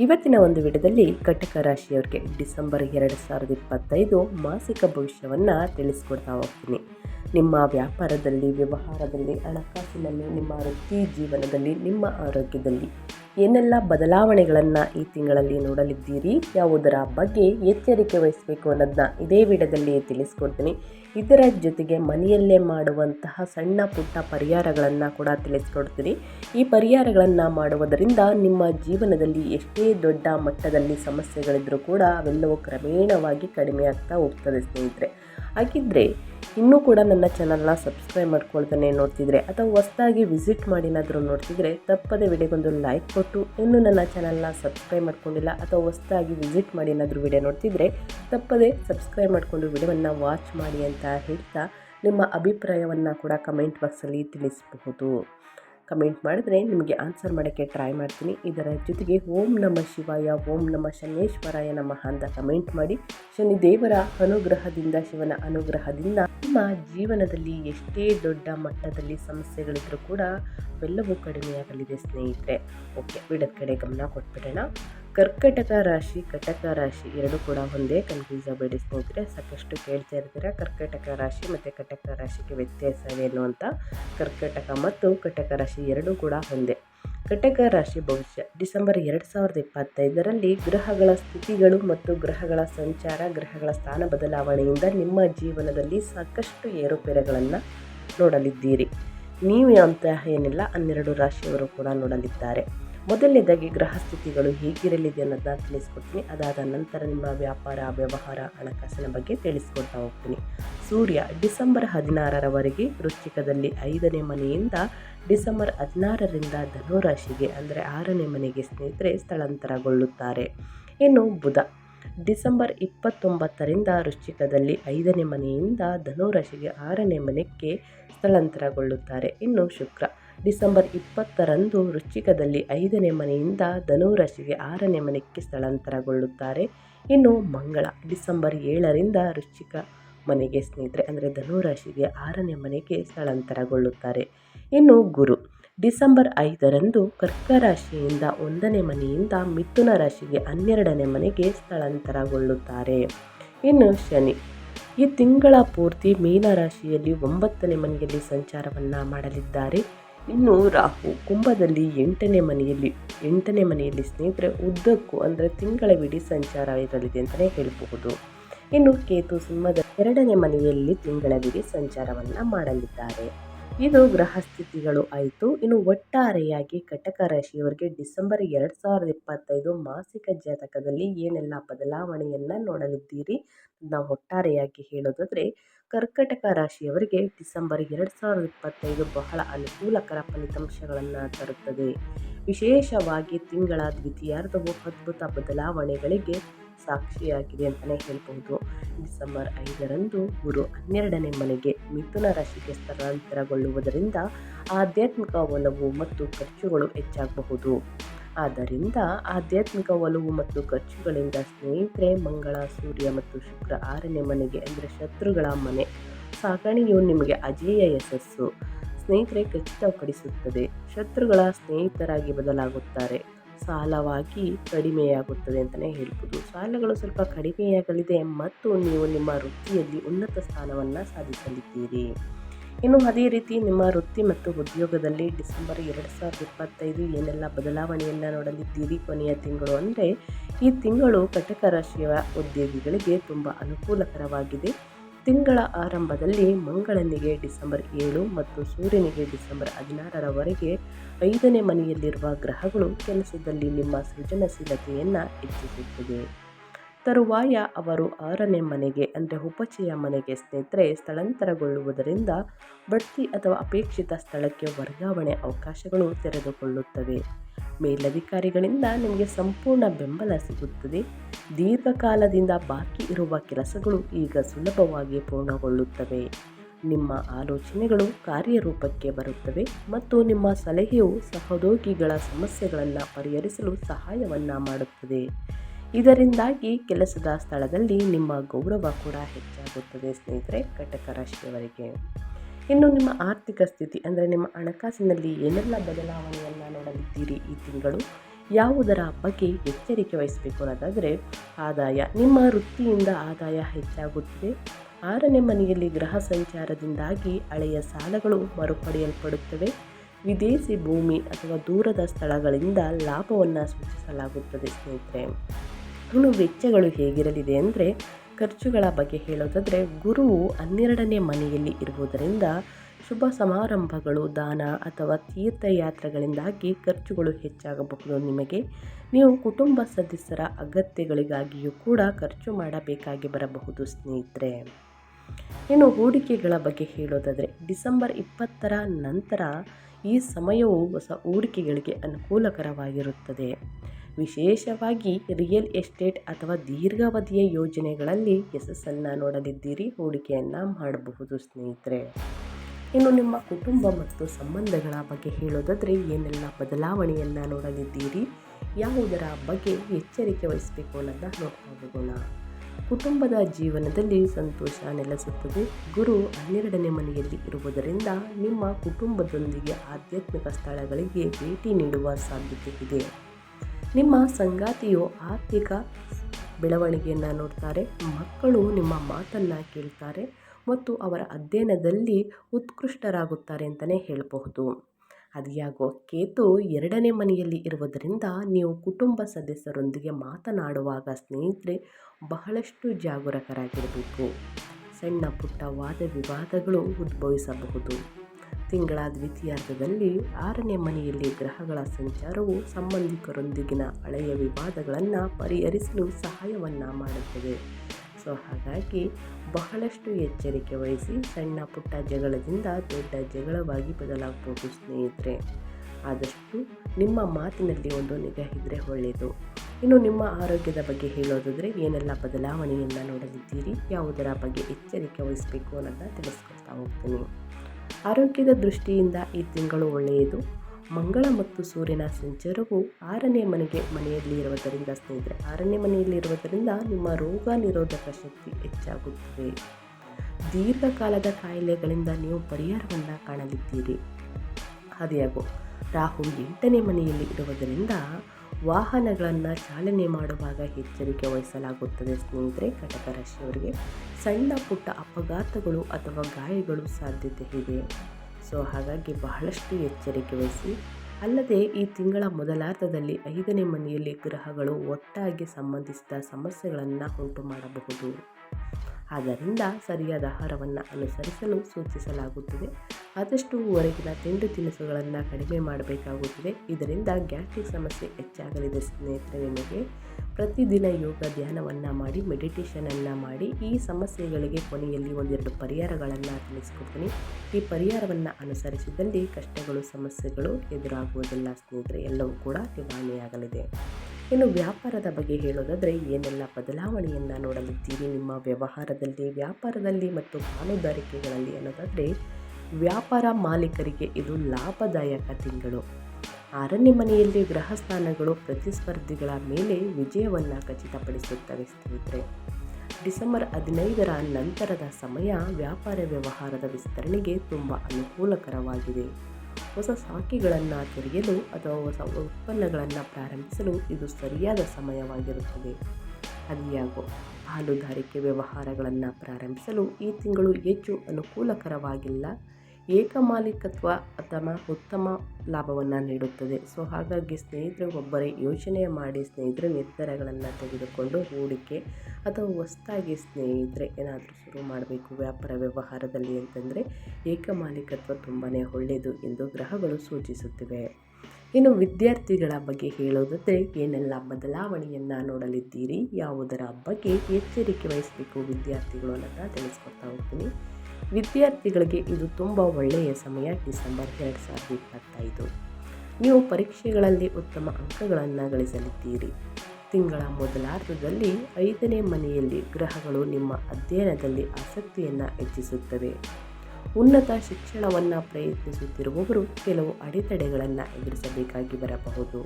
ಇವತ್ತಿನ ಒಂದು ವಿಡಿಯೋದಲ್ಲಿ ಕಟಕ ರಾಶಿಯವ್ರಿಗೆ ಡಿಸೆಂಬರ್ ಎರಡು ಸಾವಿರದ ಇಪ್ಪತ್ತೈದು ಮಾಸಿಕ ಭವಿಷ್ಯವನ್ನು ತಿಳಿಸ್ಕೊಡ್ತಾ ಹೋಗ್ತೀನಿ. ನಿಮ್ಮ ವ್ಯಾಪಾರದಲ್ಲಿ, ವ್ಯವಹಾರದಲ್ಲಿ, ಹಣಕಾಸಿನಲ್ಲಿ, ನಿಮ್ಮ ವೃತ್ತಿ ಜೀವನದಲ್ಲಿ, ನಿಮ್ಮ ಆರೋಗ್ಯದಲ್ಲಿ ಏನೆಲ್ಲ ಬದಲಾವಣೆಗಳನ್ನು ಈ ತಿಂಗಳಲ್ಲಿ ನೋಡಲಿದ್ದೀರಿ? ಯಾವುದರ ಬಗ್ಗೆ ಎಚ್ಚರಿಕೆ ವಹಿಸಬೇಕು ಅನ್ನೋದನ್ನ ಇದೇ ವಿಡಿಯೋದಲ್ಲಿ ತಿಳಿಸ್ಕೊಡ್ತೀನಿ. ಇದರ ಜೊತೆಗೆ ಮನೆಯಲ್ಲೇ ಮಾಡುವಂತಹ ಸಣ್ಣ ಪುಟ್ಟ ಪರಿಹಾರಗಳನ್ನು ಕೂಡ ತಿಳಿಸ್ಕೊಡ್ತೀನಿ. ಈ ಪರಿಹಾರಗಳನ್ನು ಮಾಡುವುದರಿಂದ ನಿಮ್ಮ ಜೀವನದಲ್ಲಿ ಎಷ್ಟೇ ದೊಡ್ಡ ಮಟ್ಟದಲ್ಲಿ ಸಮಸ್ಯೆಗಳಿದ್ರೂ ಕೂಡ ಅವೆಲ್ಲವೂ ಕ್ರಮೇಣವಾಗಿ ಕಡಿಮೆ ಆಗ್ತಾ ಹೋಗ್ತದೆ ಸ್ನೇಹಿತರೆ. ಹಾಗಿದ್ದರೆ ಇನ್ನೂ ಕೂಡ ನನ್ನ ಚಾನಲ್ನ ಸಬ್ಸ್ಕ್ರೈಬ್ ಮಾಡ್ಕೊಳ್ತಾನೆ ನೋಡ್ತಿದ್ರೆ ಅಥವಾ ಹೊಸದಾಗಿ ವಿಸಿಟ್ ಮಾಡಿನಾದರೂ ನೋಡ್ತಿದ್ರೆ ತಪ್ಪದೆ ವಿಡಿಯೋಗೊಂದು ಲೈಕ್ ಕೊಟ್ಟು. ಇನ್ನೂ ನನ್ನ ಚಾನಲ್ನ ಸಬ್ಸ್ಕ್ರೈಬ್ ಮಾಡ್ಕೊಂಡಿಲ್ಲ ಅಥವಾ ಹೊಸದಾಗಿ ವಿಸಿಟ್ ಮಾಡಿನಾದರೂ ವಿಡಿಯೋ ನೋಡ್ತಿದ್ರೆ ತಪ್ಪದೆ ಸಬ್ಸ್ಕ್ರೈಬ್ ಮಾಡಿಕೊಂಡು ವಿಡಿಯೋವನ್ನು ವಾಚ್ ಮಾಡಿ ಅಂತ ಹೇಳ್ತಾ ನಿಮ್ಮ ಅಭಿಪ್ರಾಯವನ್ನು ಕೂಡ ಕಮೆಂಟ್ ಬಾಕ್ಸಲ್ಲಿ ತಿಳಿಸಬಹುದು. ಕಮೆಂಟ್ ಮಾಡಿದ್ರೆ ನಿಮಗೆ ಆನ್ಸರ್ ಮಾಡೋಕ್ಕೆ ಟ್ರೈ ಮಾಡ್ತೀನಿ. ಇದರ ಜೊತೆಗೆ ಓಂ ನಮ ಶಿವಾಯ, ಓಂ ನಮ ಶನೇಶ್ವರಾಯ ನಮಃ ಅಂತ ಕಮೆಂಟ್ ಮಾಡಿ. ಶನಿ ದೇವರ ಅನುಗ್ರಹದಿಂದ, ಶಿವನ ಅನುಗ್ರಹದಿಂದ ನಿಮ್ಮ ಜೀವನದಲ್ಲಿ ಎಷ್ಟೇ ದೊಡ್ಡ ಮಟ್ಟದಲ್ಲಿ ಸಮಸ್ಯೆಗಳಿದ್ರೂ ಕೂಡ ಅವೆಲ್ಲವೂ ಕಡಿಮೆಯಾಗಲಿದೆ ಸ್ನೇಹಿತರೆ. ಓಕೆ ಬಿಡದ ಕಡೆ ಗಮನ ಕೊಟ್ಬಿಡೋಣ. ಕರ್ಕಟಕ ರಾಶಿ, ಕಟಕ ರಾಶಿ ಎರಡು ಕೂಡ ಒಂದೇ ಕನ್ಫ್ಯೂಸ್ ಆಗಬೇಡಿ ಸ್ನೇಹಿತರೆ ಸಾಕಷ್ಟು ಕೇಳ್ತಾ ಇರ್ತೀರ? ಕರ್ಕಟಕ ರಾಶಿ ಮತ್ತು ಕಟಕ ರಾಶಿಗೆ ವ್ಯತ್ಯಾಸವೇನು ಅಂತ ಕರ್ಕಟಕ ಮತ್ತು ಕಟಕ ರಾಶಿ ಎರಡೂ ಕೂಡ ಒಂದೇ. ಕಟಕ ರಾಶಿ ಭವಿಷ್ಯ. ಡಿಸೆಂಬರ್ ಎರಡು ಸಾವಿರದ ಇಪ್ಪತ್ತೈದರಲ್ಲಿ ಗ್ರಹಗಳ ಸ್ಥಿತಿಗಳು ಮತ್ತು ಗ್ರಹಗಳ ಸಂಚಾರ, ಗ್ರಹಗಳ ಸ್ಥಾನ ಬದಲಾವಣೆಯಿಂದ ನಿಮ್ಮ ಜೀವನದಲ್ಲಿ ಸಾಕಷ್ಟು ಏರುಪೇರುಗಳನ್ನು ನೋಡಲಿದ್ದೀರಿ. ನೀವು ಅಂತ ಏನಿಲ್ಲ. ಹನ್ನೆರಡು ರಾಶಿಯವರು ಕೂಡ ನೋಡಲಿದ್ದಾರೆ. ಮೊದಲನೇದಾಗಿ ಗ್ರಹ ಸ್ಥಿತಿಗಳು ಹೇಗಿರಲಿದೆ ಅನ್ನೋದನ್ನ ತಿಳಿಸ್ಕೊಡ್ತೀನಿ. ಅದಾದ ನಂತರ ನಿಮ್ಮ ವ್ಯಾಪಾರ, ವ್ಯವಹಾರ, ಹಣಕಾಸಿನ ಬಗ್ಗೆ ತಿಳಿಸ್ಕೊಡ್ತಾ ಹೋಗ್ತೀನಿ. ಸೂರ್ಯ, ಡಿಸೆಂಬರ್ ಹದಿನಾರರವರೆಗೆ ವೃಶ್ಚಿಕದಲ್ಲಿ ಐದನೇ ಮನೆಯಿಂದ ಡಿಸೆಂಬರ್ ಹದಿನಾರರಿಂದ ಧನುರಾಶಿಗೆ, ಅಂದರೆ ಆರನೇ ಮನೆಗೆ ಸ್ನೇಹಿತರೆ ಸ್ಥಳಾಂತರಗೊಳ್ಳುತ್ತಾರೆ. ಇನ್ನು ಬುಧ, ಡಿಸೆಂಬರ್ ಇಪ್ಪತ್ತೊಂಬತ್ತರಿಂದ ವೃಶ್ಚಿಕದಲ್ಲಿ ಐದನೇ ಮನೆಯಿಂದ ಧನುರಾಶಿಗೆ ಆರನೇ ಮನೆಗೆ ಸ್ಥಳಾಂತರಗೊಳ್ಳುತ್ತಾರೆ. ಇನ್ನು ಶುಕ್ರ ಡಿಸೆಂಬರ್ ಇಪ್ಪತ್ತರಂದು ವೃಶ್ಚಿಕದಲ್ಲಿ ಐದನೇ ಮನೆಯಿಂದ ಧನುರಾಶಿಗೆ ಆರನೇ ಮನೆಗೆ ಸ್ಥಳಾಂತರಗೊಳ್ಳುತ್ತಾರೆ. ಇನ್ನು ಮಂಗಳ ಡಿಸೆಂಬರ್ ಏಳರಿಂದ ವೃಶ್ಚಿಕ ಮನೆಗೆ ಸ್ನೇಹಿತರೆ, ಅಂದರೆ ಧನುರಾಶಿಗೆ ಆರನೇ ಮನೆಗೆ ಸ್ಥಳಾಂತರಗೊಳ್ಳುತ್ತಾರೆ. ಇನ್ನು ಗುರು ಡಿಸೆಂಬರ್ ಐದರಂದು ಕರ್ಕ ರಾಶಿಯಿಂದ ಒಂದನೇ ಮನೆಯಿಂದ ಮಿಥುನ ರಾಶಿಗೆ ಹನ್ನೆರಡನೇ ಮನೆಗೆ ಸ್ಥಳಾಂತರಗೊಳ್ಳುತ್ತಾರೆ. ಇನ್ನು ಶನಿ ಈ ತಿಂಗಳ ಪೂರ್ತಿ ಮೀನರಾಶಿಯಲ್ಲಿ ಒಂಬತ್ತನೇ ಮನೆಯಲ್ಲಿ ಸಂಚಾರವನ್ನು ಮಾಡಲಿದ್ದಾರೆ. ಇನ್ನು ರಾಹು ಕುಂಭದಲ್ಲಿ ಎಂಟನೇ ಮನೆಯಲ್ಲಿ ಎಂಟನೇ ಮನೆಯಲ್ಲಿ ಸ್ನೇಹಿತರೆ, ಉದ್ದಕ್ಕೂ ಅಂದರೆ ಬಿಡಿ ಸಂಚಾರ ಇರಲಿದೆ ಅಂತಲೇ ಹೇಳಬಹುದು. ಇನ್ನು ಕೇತು ಸಿಂಹದ ಎರಡನೇ ಮನೆಯಲ್ಲಿ ತಿಂಗಳವಿಡೀ ಸಂಚಾರವನ್ನು ಮಾಡಲಿದ್ದಾರೆ. ಇದು ಗ್ರಹ ಸ್ಥಿತಿಗಳು ಆಯಿತು. ಇನ್ನು ಒಟ್ಟಾರೆಯಾಗಿ ಕಟಕ ರಾಶಿಯವರಿಗೆ ಡಿಸೆಂಬರ್ ಎರಡು ಸಾವಿರದ ಇಪ್ಪತ್ತೈದು ಮಾಸಿಕ ಜಾತಕದಲ್ಲಿ ಏನೆಲ್ಲ ಬದಲಾವಣೆಯನ್ನು ನೋಡಲಿದ್ದೀರಿ? ನಾವು ಒಟ್ಟಾರೆಯಾಗಿ ಹೇಳೋದಾದರೆ, ಕರ್ಕಟಕ ರಾಶಿಯವರಿಗೆ ಡಿಸೆಂಬರ್ ಎರಡು ಸಾವಿರದ ಇಪ್ಪತ್ತೈದು ಬಹಳ ಅನುಕೂಲಕರ ಫಲಿತಾಂಶಗಳನ್ನು ತರುತ್ತದೆ. ವಿಶೇಷವಾಗಿ ತಿಂಗಳ ದ್ವಿತೀಯಾರ್ಧವು ಅದ್ಭುತ ಬದಲಾವಣೆಗಳಿಗೆ ಸಾಕ್ಷಿಯಾಗಿದೆ ಅಂತಲೇ ಹೇಳ್ಬೋದು ಡಿಸೆಂಬರ್ ಐದರಂದು ಗುರು ಹನ್ನೆರಡನೇ ಮನೆಗೆ ಮಿಥುನ ರಾಶಿಗೆ ಸ್ಥಳಾಂತರಗೊಳ್ಳುವುದರಿಂದ ಆಧ್ಯಾತ್ಮಿಕ ಒಲವು ಮತ್ತು ಖರ್ಚುಗಳು ಹೆಚ್ಚಾಗಬಹುದು. ಆದ್ದರಿಂದ ಆಧ್ಯಾತ್ಮಿಕ ಒಲವು ಮತ್ತು ಖರ್ಚುಗಳಿಂದ ಸ್ನೇಹಿತರೆ, ಮಂಗಳ, ಸೂರ್ಯ ಮತ್ತು ಶುಕ್ರ ಆರನೇ ಮನೆಗೆ ಅಂದರೆ ಶತ್ರುಗಳ ಮನೆ. ಸಾಗಣೆಯು ನಿಮಗೆ ಅಜೇಯ ಯಶಸ್ಸು. ಸ್ನೇಹಿತರೆ, ಖಚಿತಪಡಿಸುತ್ತದೆ. ಶತ್ರುಗಳ ಸ್ನೇಹಿತರಾಗಿ ಬದಲಾಗುತ್ತಾರೆ. ಸಾಲವಾಗಿ ಕಡಿಮೆಯಾಗುತ್ತದೆ ಅಂತಲೇ ಹೇಳ್ಬೋದು. ಸಾಲಗಳು ಸ್ವಲ್ಪ ಕಡಿಮೆಯಾಗಲಿದೆ ಮತ್ತು ನೀವು ನಿಮ್ಮ ವೃತ್ತಿಯಲ್ಲಿ ಉನ್ನತ ಸ್ಥಾನವನ್ನು ಸಾಧಿಸಲಿದ್ದೀರಿ. ಇನ್ನು ಅದೇ ರೀತಿ ನಿಮ್ಮ ವೃತ್ತಿ ಮತ್ತು ಉದ್ಯೋಗದಲ್ಲಿ ಡಿಸೆಂಬರ್ ಎರಡು ಸಾವಿರದ ಇಪ್ಪತ್ತೈದು ಏನೆಲ್ಲ ಬದಲಾವಣೆಯನ್ನು ನೋಡಲಿದ್ದೀರಿ ಕೊನೆಯ ತಿಂಗಳು ಅಂದರೆ ಈ ತಿಂಗಳು ಕಟಕ ರಾಶಿಯ ಉದ್ಯೋಗಿಗಳಿಗೆ ತುಂಬ ಅನುಕೂಲಕರವಾಗಿದೆ. ತಿಂಗಳ ಆರಂಭದಲ್ಲಿ ಮಂಗಳನಿಗೆ ಡಿಸೆಂಬರ್ ಏಳು ಮತ್ತು ಸೂರ್ಯನಿಗೆ ಡಿಸೆಂಬರ್ ಹದಿನಾರರವರೆಗೆ ಐದನೇ ಮನೆಯಲ್ಲಿರುವ ಗ್ರಹಗಳು ಕೆಲಸದಲ್ಲಿ ನಿಮ್ಮ ಸೃಜನಶೀಲತೆಯನ್ನು ಹೆಚ್ಚಿಸುತ್ತದೆ ತರುವಾಯ ಅವರು ಆರನೇ ಮನೆಗೆ, ಅಂದರೆ ಉಪಚೆಯ ಮನೆಗೆ ಸ್ನೇಹಿತರೆ ಸ್ಥಳಾಂತರಗೊಳ್ಳುವುದರಿಂದ ಬಡ್ತಿ ಅಥವಾ ಅಪೇಕ್ಷಿತ ಸ್ಥಳಕ್ಕೆ ವರ್ಗಾವಣೆ ಅವಕಾಶಗಳು ತೆರೆದುಕೊಳ್ಳುತ್ತವೆ. ಮೇಲಧಿಕಾರಿಗಳಿಂದ ನಿಮಗೆ ಸಂಪೂರ್ಣ ಬೆಂಬಲ ಸಿಗುತ್ತದೆ. ದೀರ್ಘಕಾಲದಿಂದ ಬಾಕಿ ಇರುವ ಕೆಲಸಗಳು ಈಗ ಸುಲಭವಾಗಿ ಪೂರ್ಣಗೊಳ್ಳುತ್ತವೆ. ನಿಮ್ಮ ಆಲೋಚನೆಗಳು ಕಾರ್ಯರೂಪಕ್ಕೆ ಬರುತ್ತವೆ ಮತ್ತು ನಿಮ್ಮ ಸಲಹೆಯು ಸಹೋದ್ಯೋಗಿಗಳ ಸಮಸ್ಯೆಗಳನ್ನು ಪರಿಹರಿಸಲು ಸಹಾಯವನ್ನು ಮಾಡುತ್ತದೆ. ಇದರಿಂದಾಗಿ ಕೆಲಸದ ಸ್ಥಳದಲ್ಲಿ ನಿಮ್ಮ ಗೌರವ ಕೂಡ ಹೆಚ್ಚಾಗುತ್ತದೆ ಸ್ನೇಹಿತರೆ ಕಟಕ ರಾಶಿಯವರಿಗೆ ಇನ್ನು ನಿಮ್ಮ ಆರ್ಥಿಕ ಸ್ಥಿತಿ ಅಂದರೆ ನಿಮ್ಮ ಹಣಕಾಸಿನಲ್ಲಿ ಏನೆಲ್ಲ ಬದಲಾವಣೆಯನ್ನು ನೋಡಲಿದ್ದೀರಿ ಈ ತಿಂಗಳು? ಯಾವುದರ ಬಗ್ಗೆ ಎಚ್ಚರಿಕೆ ವಹಿಸಬೇಕು ಅನ್ನೋದಾದರೆ, ಆದಾಯ. ನಿಮ್ಮ ವೃತ್ತಿಯಿಂದ ಆದಾಯ ಹೆಚ್ಚಾಗುತ್ತಿದೆ. ಆರನೇ ಮನೆಯಲ್ಲಿ ಗ್ರಹ ಸಂಚಾರದಿಂದಾಗಿ ಹಳೆಯ ಸಾಲಗಳು ಮರುಪಡೆಯಲ್ಪಡುತ್ತವೆ. ವಿದೇಶಿ ಭೂಮಿ ಅಥವಾ ದೂರದ ಸ್ಥಳಗಳಿಂದ ಲಾಭವನ್ನು ಸೂಚಿಸಲಾಗುತ್ತದೆ ಸ್ನೇಹಿತರೆ. ಇನ್ನು ವೆಚ್ಚಗಳು ಹೇಗಿರಲಿದೆ ಅಂದರೆ ಖರ್ಚುಗಳ ಬಗ್ಗೆ ಹೇಳೋದಾದರೆ ಗುರುವು ಹನ್ನೆರಡನೇ ಮನೆಯಲ್ಲಿ ಇರುವುದರಿಂದ ಶುಭ ಸಮಾರಂಭಗಳು, ದಾನ ಅಥವಾ ತೀರ್ಥಯಾತ್ರೆಗಳಿಂದಾಗಿ ಖರ್ಚುಗಳು ಹೆಚ್ಚಾಗಬಹುದು. ನಿಮಗೆ ನೀವು ಕುಟುಂಬ ಸದಸ್ಯರ ಅಗತ್ಯಗಳಿಗಾಗಿಯೂ ಕೂಡ ಖರ್ಚು ಮಾಡಬೇಕಾಗಿ ಬರಬಹುದು ಸ್ನೇಹಿತರೆ. ಇನ್ನು ಹೂಡಿಕೆಗಳ ಬಗ್ಗೆ ಹೇಳೋದಾದರೆ ಡಿಸೆಂಬರ್ ಇಪ್ಪತ್ತರ ನಂತರ ಈ ಸಮಯವು ಹೊಸ ಹೂಡಿಕೆಗಳಿಗೆ ಅನುಕೂಲಕರವಾಗಿರುತ್ತದೆ. ವಿಶೇಷವಾಗಿ ರಿಯಲ್ ಎಸ್ಟೇಟ್ ಅಥವಾ ದೀರ್ಘಾವಧಿಯ ಯೋಜನೆಗಳಲ್ಲಿ ಯಶಸ್ಸನ್ನು ನೋಡಲಿದ್ದೀರಿ ಹೂಡಿಕೆಯನ್ನು ಮಾಡಬಹುದು ಸ್ನೇಹಿತರೆ. ಇನ್ನು ನಿಮ್ಮ ಕುಟುಂಬ ಮತ್ತು ಸಂಬಂಧಗಳ ಬಗ್ಗೆ ಹೇಳೋದಾದರೆ ಏನೆಲ್ಲ ಬದಲಾವಣೆಯನ್ನು ನೋಡಲಿದ್ದೀರಿ ಯಾವುದರ ಬಗ್ಗೆ ಎಚ್ಚರಿಕೆ ವಹಿಸಬೇಕು ಅನ್ನೋದನ್ನ ನೋಡ್ತಾ ಹೋಗೋಣ ಕುಟುಂಬದ ಜೀವನದಲ್ಲಿ ಸಂತೋಷ ನೆಲೆಸುತ್ತದೆ. ಗುರು ಹನ್ನೆರಡನೇ ಮನೆಯಲ್ಲಿ ಇರುವುದರಿಂದ ನಿಮ್ಮ ಕುಟುಂಬದೊಂದಿಗೆ ಆಧ್ಯಾತ್ಮಿಕ ಸ್ಥಳಗಳಿಗೆ ಭೇಟಿ ನೀಡುವ ಸಾಧ್ಯತೆ ಇದೆ. ನಿಮ್ಮ ಸಂಗಾತಿಯು ಆರ್ಥಿಕ ಬೆಳವಣಿಗೆಯನ್ನು ನೋಡ್ತಾರೆ, ಮಕ್ಕಳು ನಿಮ್ಮ ಮಾತನ್ನು ಕೇಳ್ತಾರೆ ಮತ್ತು ಅವರ ಅಧ್ಯಯನದಲ್ಲಿ ಉತ್ಕೃಷ್ಟರಾಗುತ್ತಾರೆ ಅಂತಲೇ ಹೇಳಬಹುದು. ಅದ್ಯಾಗೋ ಕೇತು ಎರಡನೇ ಮನೆಯಲ್ಲಿ ಇರುವುದರಿಂದ ನೀವು ಕುಟುಂಬ ಸದಸ್ಯರೊಂದಿಗೆ ಮಾತನಾಡುವಾಗ ಸ್ನೇಹಿತರೆ ಬಹಳಷ್ಟು ಜಾಗರೂಕರಾಗಿರಬೇಕು. ಸಣ್ಣ ಪುಟ್ಟ ವಾದ ವಿವಾದಗಳು ಉದ್ಭವಿಸಬಹುದು. ತಿಂಗಳ ದ್ವಿತೀಯಾರ್ಧದಲ್ಲಿ ಆರನೇ ಮನೆಯಲ್ಲಿ ಗ್ರಹಗಳ ಸಂಚಾರವು ಸಂಬಂಧಿಕರೊಂದಿಗಿನ ಹಳೆಯ ವಿವಾದಗಳನ್ನು ಪರಿಹರಿಸಲು ಸಹಾಯವನ್ನು ಮಾಡುತ್ತದೆ. ಸೊ, ಹಾಗಾಗಿ ಬಹಳಷ್ಟು ಎಚ್ಚರಿಕೆ ವಹಿಸಿ ಸಣ್ಣ ಪುಟ್ಟ ಜಗಳದಿಂದ ದೊಡ್ಡ ಜಗಳವಾಗಿ ಬದಲಾಗಬಹುದು ಸ್ನೇಹಿತರೆ. ಆದಷ್ಟು ನಿಮ್ಮ ಮಾತಿನಲ್ಲಿ ಒಂದು ನಿಗಾ ಇದ್ದರೆ ಒಳ್ಳೆಯದು ಇನ್ನು ನಿಮ್ಮ ಆರೋಗ್ಯದ ಬಗ್ಗೆ ಹೇಳೋದಾದರೆ ಏನೆಲ್ಲ ಬದಲಾವಣೆಯನ್ನು ನೋಡಲಿದ್ದೀರಿ, ಯಾವುದರ ಬಗ್ಗೆ ಎಚ್ಚರಿಕೆ ವಹಿಸಬೇಕು ಅನ್ನೋದನ್ನ ತಿಳಿಸ್ಕೊಳ್ತಾ ಹೋಗ್ತೀನಿ. ಆರೋಗ್ಯದ ದೃಷ್ಟಿಯಿಂದ ಈ ತಿಂಗಳು ಒಳ್ಳೆಯದು. ಮಂಗಳ ಮತ್ತು ಸೂರ್ಯನ ಸಂಚಾರವು ಆರನೇ ಮನೆಗೆ ಮನೆಯಲ್ಲಿ ಇರುವುದರಿಂದ, ಸ್ನೇಹಿತರೆ, ಆರನೇ ಮನೆಯಲ್ಲಿ ಇರುವುದರಿಂದ ನಿಮ್ಮ ರೋಗ ನಿರೋಧಕ ಶಕ್ತಿ ಹೆಚ್ಚಾಗುತ್ತದೆ. ದೀರ್ಘಕಾಲದ ಕಾಯಿಲೆಗಳಿಂದ ನೀವು ಪರಿಹಾರವನ್ನು ಕಾಣಲಿದ್ದೀರಿ. ಹಾದಿಯಾಗು. ರಾಹು ಎಂಟನೇ ಮನೆಯಲ್ಲಿ ಇರುವುದರಿಂದ ವಾಹನಗಳನ್ನು ಚಾಲನೆ ಮಾಡುವಾಗ ಎಚ್ಚರಿಕೆ ವಹಿಸಲಾಗುತ್ತದೆ. ಸ್ನೇಹಿತರೆ, ಕಟಕ ರಾಶಿಯವರಿಗೆ ಸಣ್ಣ ಪುಟ್ಟ ಅಪಘಾತಗಳು ಅಥವಾ ಗಾಯಗಳು ಸಾಧ್ಯತೆ ಇದೆ. ಸೊ, ಹಾಗಾಗಿ ಬಹಳಷ್ಟು ಎಚ್ಚರಿಕೆ ವಹಿಸಿ. ಅಲ್ಲದೆ, ಈ ತಿಂಗಳ ಮೊದಲಾರ್ಧದಲ್ಲಿ ಐದನೇ ಮನೆಯಲ್ಲಿ ಗ್ರಹಗಳು ಒಟ್ಟಾಗಿ ಸಂಬಂಧಿಸಿದ ಸಮಸ್ಯೆಗಳನ್ನು ಉಂಟು ಮಾಡಬಹುದು ಆದ್ದರಿಂದ ಸರಿಯಾದ ಆಹಾರವನ್ನು ಅನುಸರಿಸಲು ಸೂಚಿಸಲಾಗುತ್ತದೆ. ಆದಷ್ಟು ಹೊರಗಿನ ತಿಂಡಿ ತಿನಿಸುಗಳನ್ನು ಕಡಿಮೆ ಮಾಡಬೇಕಾಗುತ್ತದೆ. ಇದರಿಂದ ಗ್ಯಾಸ್ಟ್ರಿಕ್ ಸಮಸ್ಯೆ ಹೆಚ್ಚಾಗಲಿದೆ ಸ್ನೇಹಿತರೆ ನಿಮಗೆ. ಪ್ರತಿದಿನ ಯೋಗ ಧ್ಯಾನವನ್ನು ಮಾಡಿ, ಮೆಡಿಟೇಷನನ್ನು ಮಾಡಿ, ಈ ಸಮಸ್ಯೆಗಳಿಗೆ ಕೊನೆಯಲ್ಲಿ ಒಂದೆರಡು ಪರಿಹಾರಗಳನ್ನು ತಿಳಿಸ್ಕೊಡ್ತೀನಿ. ಈ ಪರಿಹಾರವನ್ನು ಅನುಸರಿಸಿದಲ್ಲಿ ಕಷ್ಟಗಳು, ಸಮಸ್ಯೆಗಳು ಎದುರಾಗುವುದಿಲ್ಲ ಸ್ನೇಹಿತರೆ. ಎಲ್ಲವೂ ಕೂಡ ನಿವಾರಣೆಯಾಗಲಿದೆ. ಇನ್ನು ವ್ಯಾಪಾರದ ಬಗ್ಗೆ ಹೇಳೋದಾದರೆ ಏನೆಲ್ಲ ಬದಲಾವಣೆಯನ್ನು ನೋಡಲಿದ್ದೀರಿ? ನಿಮ್ಮ ವ್ಯವಹಾರದಲ್ಲಿ, ವ್ಯಾಪಾರದಲ್ಲಿ ಮತ್ತು ಪಾಲುದಾರಿಕೆಗಳಲ್ಲಿ ಅನ್ನೋದಾದರೆ ವ್ಯಾಪಾರ ಮಾಲೀಕರಿಗೆ ಇದು ಲಾಭದಾಯಕ ತಿಂಗಳು. ಅರಣ್ಯ ಮನೆಯಲ್ಲಿ ಗ್ರಹ ಸ್ಥಾನಗಳು ಪ್ರತಿಸ್ಪರ್ಧಿಗಳ ಮೇಲೆ ವಿಜಯವನ್ನು ಖಚಿತಪಡಿಸುತ್ತವೆ ಸ್ನೇಹಿತರೆ. ಡಿಸೆಂಬರ್ ಹದಿನೈದರ ನಂತರದ ಸಮಯ ವ್ಯಾಪಾರ ವ್ಯವಹಾರದ ವಿಸ್ತರಣೆಗೆ ತುಂಬ ಅನುಕೂಲಕರವಾಗಿದೆ. ಹೊಸ ಸಾಕಿಗಳನ್ನು ತೆರೆಯಲು ಅಥವಾ ಹೊಸ ಉತ್ಪನ್ನಗಳನ್ನು ಪ್ರಾರಂಭಿಸಲು ಇದು ಸರಿಯಾದ ಸಮಯವಾಗಿರುತ್ತದೆ. ಅದಿಯಾಗೋ ಹಾಲುದಾರಿಕೆ ವ್ಯವಹಾರಗಳನ್ನು ಪ್ರಾರಂಭಿಸಲು ಈ ತಿಂಗಳು ಹೆಚ್ಚು ಅನುಕೂಲಕರವಾಗಿಲ್ಲ. ಏಕಮಾಲಿಕತ್ವ ಅಥವಾ ಉತ್ತಮ ಲಾಭವನ್ನು ನೀಡುತ್ತದೆ. ಸೊ, ಹಾಗಾಗಿ ಸ್ನೇಹಿತರೆ, ಒಬ್ಬರೇ ಯೋಚನೆ ಮಾಡಿ ಸ್ನೇಹಿತರೆ, ನಿರ್ಧಾರಗಳನ್ನು ತೆಗೆದುಕೊಂಡು ಹೂಡಿಕೆ ಅಥವಾ ಹೊಸ್ತಾಗಿ ಸ್ನೇಹಿತರೆ ಏನಾದರೂ ಶುರು ಮಾಡಬೇಕು ವ್ಯಾಪಾರ ವ್ಯವಹಾರದಲ್ಲಿ ಅಂತಂದರೆ ಏಕಮಾಲೀಕತ್ವ ತುಂಬಾ ಒಳ್ಳೆಯದು ಎಂದು ಗ್ರಹಗಳು ಸೂಚಿಸುತ್ತಿವೆ. ಇನ್ನು ವಿದ್ಯಾರ್ಥಿಗಳ ಬಗ್ಗೆ ಹೇಳೋದಾದರೆ, ಏನೆಲ್ಲ ಬದಲಾವಣೆಯನ್ನು ನೋಡಲಿದ್ದೀರಿ, ಯಾವುದರ ಬಗ್ಗೆ ಎಚ್ಚರಿಕೆ ವಹಿಸಬೇಕು ವಿದ್ಯಾರ್ಥಿಗಳು ಅನ್ನೋದನ್ನ ತಿಳಿಸ್ಕೊಡ್ತಾ ಹೋಗ್ತೀನಿ. ವಿದ್ಯಾರ್ಥಿಗಳಿಗೆ ಇದು ತುಂಬ ಒಳ್ಳೆಯ ಸಮಯ, ಡಿಸೆಂಬರ್ ಎರಡು ಸಾವಿರದ ಇಪ್ಪತ್ತೈದು. ನೀವು ಪರೀಕ್ಷೆಗಳಲ್ಲಿ ಉತ್ತಮ ಅಂಕಗಳನ್ನು ಗಳಿಸಲಿದ್ದೀರಿ ತಿಂಗಳ ಮೊದಲಾರ್ಧದಲ್ಲಿ ಐದನೇ ಮನೆಯಲ್ಲಿ ಗ್ರಹಗಳು ನಿಮ್ಮ ಅಧ್ಯಯನದಲ್ಲಿ ಆಸಕ್ತಿಯನ್ನು ಹೆಚ್ಚಿಸುತ್ತವೆ. ಉನ್ನತ ಶಿಕ್ಷಣವನ್ನು ಪ್ರಯತ್ನಿಸುತ್ತಿರುವವರು ಕೆಲವು ಅಡೆತಡೆಗಳನ್ನು ಎದುರಿಸಬೇಕಾಗಿ ಬರಬಹುದು.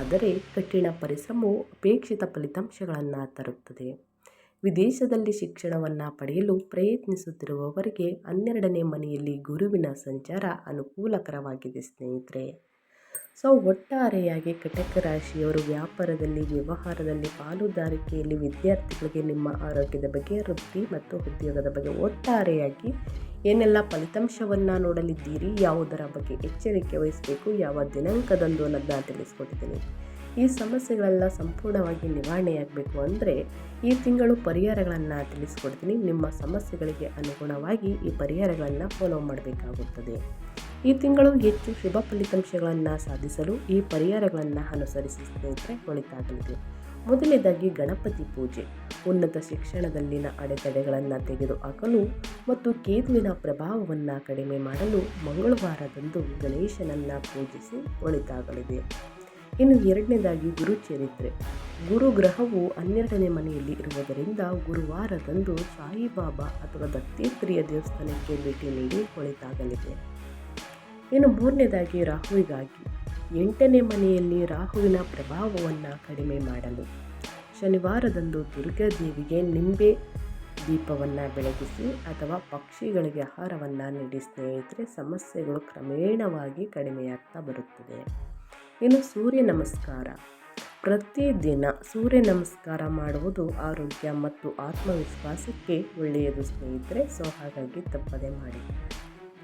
ಆದರೆ ಕಠಿಣ ಪರಿಶ್ರಮವು ಅಪೇಕ್ಷಿತ ಫಲಿತಾಂಶಗಳನ್ನು ತರುತ್ತದೆ. ವಿದೇಶದಲ್ಲಿ ಶಿಕ್ಷಣವನ್ನು ಪಡೆಯಲು ಪ್ರಯತ್ನಿಸುತ್ತಿರುವವರಿಗೆ ಹನ್ನೆರಡನೇ ಮನೆಯಲ್ಲಿ ಗುರುವಿನ ಸಂಚಾರ ಅನುಕೂಲಕರವಾಗಿದೆ, ಸ್ನೇಹಿತರೆ. ಸೊ, ಒಟ್ಟಾರೆಯಾಗಿ ಕಟಕ ರಾಶಿಯವರು ವ್ಯಾಪಾರದಲ್ಲಿ, ವ್ಯವಹಾರದಲ್ಲಿ ಪಾಲುದಾರಿಕೆಯಲ್ಲಿ ವಿದ್ಯಾರ್ಥಿಗಳಿಗೆ ನಿಮ್ಮ ಆರೋಗ್ಯದ ಬಗ್ಗೆ, ವೃತ್ತಿ ಮತ್ತು ಉದ್ಯೋಗದ ಬಗ್ಗೆ ಒಟ್ಟಾರೆಯಾಗಿ ಏನೆಲ್ಲ ಫಲಿತಾಂಶವನ್ನು ನೋಡಲಿದ್ದೀರಿ, ಯಾವುದರ ಬಗ್ಗೆ ಎಚ್ಚರಿಕೆ ವಹಿಸಬೇಕು, ಯಾವ ದಿನಾಂಕದಂದು ಅನ್ನೋದನ್ನ ತಿಳಿಸ್ಕೊಟ್ಟಿದ್ದೀನಿ. ಈ ಸಮಸ್ಯೆಗಳೆಲ್ಲ ಸಂಪೂರ್ಣವಾಗಿ ನಿವಾರಣೆಯಾಗಬೇಕು ಅಂದರೆ ಈ ತಿಂಗಳು ಪರಿಹಾರಗಳನ್ನು ತಿಳಿಸ್ಕೊಡ್ತೀನಿ. ನಿಮ್ಮ ಸಮಸ್ಯೆಗಳಿಗೆ ಅನುಗುಣವಾಗಿ ಈ ಪರಿಹಾರಗಳನ್ನು ಫಾಲೋ ಮಾಡಬೇಕಾಗುತ್ತದೆ. ಈ ತಿಂಗಳು ಹೆಚ್ಚು ಶುಭ ಫಲಿತಾಂಶಗಳನ್ನು ಸಾಧಿಸಲು ಈ ಪರಿಹಾರಗಳನ್ನು ಅನುಸರಿಸಿ ಸ್ನೇಹಿತರೆ ಒಳಿತಾಗಲಿದೆ ಮೊದಲನೇದಾಗಿ ಗಣಪತಿ ಪೂಜೆ. ಉನ್ನತ ಶಿಕ್ಷಣದಲ್ಲಿನ ಅಡೆತಡೆಗಳನ್ನು ತೆಗೆದುಹಾಕಲು ಮತ್ತು ಕೇತುವಿನ ಪ್ರಭಾವವನ್ನು ಕಡಿಮೆ ಮಾಡಲು ಮಂಗಳವಾರದಂದು ಗಣೇಶನನ್ನು ಪೂಜಿಸಿ ಒಳಿತಾಗಲಿದೆ. ಇನ್ನು ಎರಡನೇದಾಗಿ ಗುರು ಚರಿತ್ರೆ. ಗುರು ಗ್ರಹವು ಹನ್ನೆರಡನೇ ಮನೆಯಲ್ಲಿ ಇರುವುದರಿಂದ ಗುರುವಾರದಂದು ಸಾಯಿಬಾಬಾ ಅಥವಾ ದತ್ತೇತ್ರಿಯ ದೇವಸ್ಥಾನಕ್ಕೆ ಭೇಟಿ ನೀಡಿ ಒಳಿತಾಗಲಿದೆ ಇನ್ನು ಮೂರನೇದಾಗಿ ರಾಹುವಿಗಾಗಿ. ಎಂಟನೇ ಮನೆಯಲ್ಲಿ ರಾಹುವಿನ ಪ್ರಭಾವವನ್ನು ಕಡಿಮೆ ಮಾಡಲು. ಶನಿವಾರದಂದು ದುರ್ಗಾ ದೇವಿಗೆ ನಿಂಬೆ ದೀಪವನ್ನು ಬೆಳಗಿಸಿ ಅಥವಾ ಪಕ್ಷಿಗಳಿಗೆ ಆಹಾರವನ್ನು ನೀಡಿ ಸ್ನೇಹಿತರೆ, ಸಮಸ್ಯೆಗಳು ಕ್ರಮೇಣವಾಗಿ ಕಡಿಮೆಯಾಗ್ತಾ ಬರುತ್ತದೆ. ಇನ್ನು ಸೂರ್ಯ ನಮಸ್ಕಾರ. ಪ್ರತಿದಿನ ಸೂರ್ಯ ನಮಸ್ಕಾರ ಮಾಡುವುದು ಆರೋಗ್ಯ ಮತ್ತು ಆತ್ಮವಿಶ್ವಾಸಕ್ಕೆ ಒಳ್ಳೆಯದು ಸ್ನೇಹಿತರೆ. ಸೊ, ಹಾಗಾಗಿ ತಪ್ಪದೆ ಮಾಡಿ.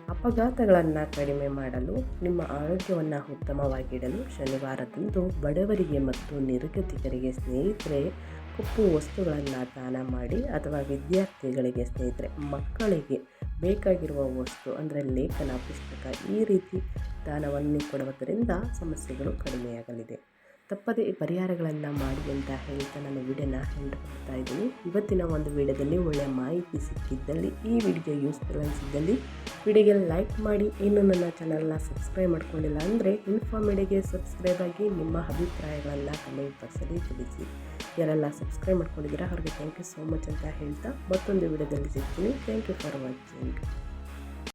ಅಪಘಾತಗಳನ್ನು ಕಡಿಮೆ ಮಾಡಲು, ನಿಮ್ಮ ಆರೋಗ್ಯವನ್ನು ಉತ್ತಮವಾಗಿಡಲು ಶನಿವಾರದಂದು ಬಡವರಿಗೆ ಮತ್ತು ನಿರ್ಗತಿಕರಿಗೆ ಸ್ನೇಹಿತರೆ, ಕಪ್ಪು ವಸ್ತುಗಳನ್ನು ದಾನ ಮಾಡಿ ಅಥವಾ ವಿದ್ಯಾರ್ಥಿಗಳಿಗೆ ಸ್ನೇಹಿತರೆ, ಮಕ್ಕಳಿಗೆ ಬೇಕಾಗಿರುವ ವಸ್ತು ಅಂದರೆ ಲೇಖನ, ಪುಸ್ತಕ ಈ ರೀತಿ ದಾನವನ್ನು ಕೊಡುವುದರಿಂದ ಸಮಸ್ಯೆಗಳು ಕಡಿಮೆಯಾಗಲಿದೆ. ತಪ್ಪದೇ ಪರಿಹಾರಗಳನ್ನು ಮಾಡಿ ಅಂತ ಹೇಳ್ತಾ ನಾನು ವಿಡಿಯೋನ ಹೆಂಡ್ ಮಾಡ್ತಾ ಇದ್ದೀನಿ. ಇವತ್ತಿನ ಒಂದು ವಿಡಿಯೋದಲ್ಲಿ ಒಳ್ಳೆಯ ಮಾಹಿತಿ ಸಿಕ್ಕಿದ್ದಲ್ಲಿ, ಈ ವಿಡಿಯೋ ಯೂಸ್ಫುಲ್ ಅನಿಸಿದ್ದಲ್ಲಿ ವಿಡಿಯೋಗೆ ಲೈಕ್ ಮಾಡಿ. ಇನ್ನು ನನ್ನ ಚಾನಲ್ನ ಸಬ್ಸ್ಕ್ರೈಬ್ ಮಾಡ್ಕೊಂಡಿಲ್ಲ ಅಂದರೆ ಇನ್ಫಾರ್ಮೇಡಿಗೆ ಸಬ್ಸ್ಕ್ರೈಬ್ ಆಗಿ ನಿಮ್ಮ ಅಭಿಪ್ರಾಯಗಳನ್ನು ಕಮೆಂಟ್ ಬಾಕ್ಸಲ್ಲಿ ತಿಳಿಸಿ. ಯಾರೆಲ್ಲ ಸಬ್ಸ್ಕ್ರೈಬ್ ಮಾಡ್ಕೊಂಡಿದ್ದೀರಾ, ಅವ್ರಿಗೆ ಥ್ಯಾಂಕ್ ಯು ಸೋ ಮಚ್ ಅಂತ ಹೇಳ್ತಾ ಮತ್ತೊಂದು ವಿಡಿಯೋದಲ್ಲಿ ಸಿಗ್ತೀನಿ. Thank you for watching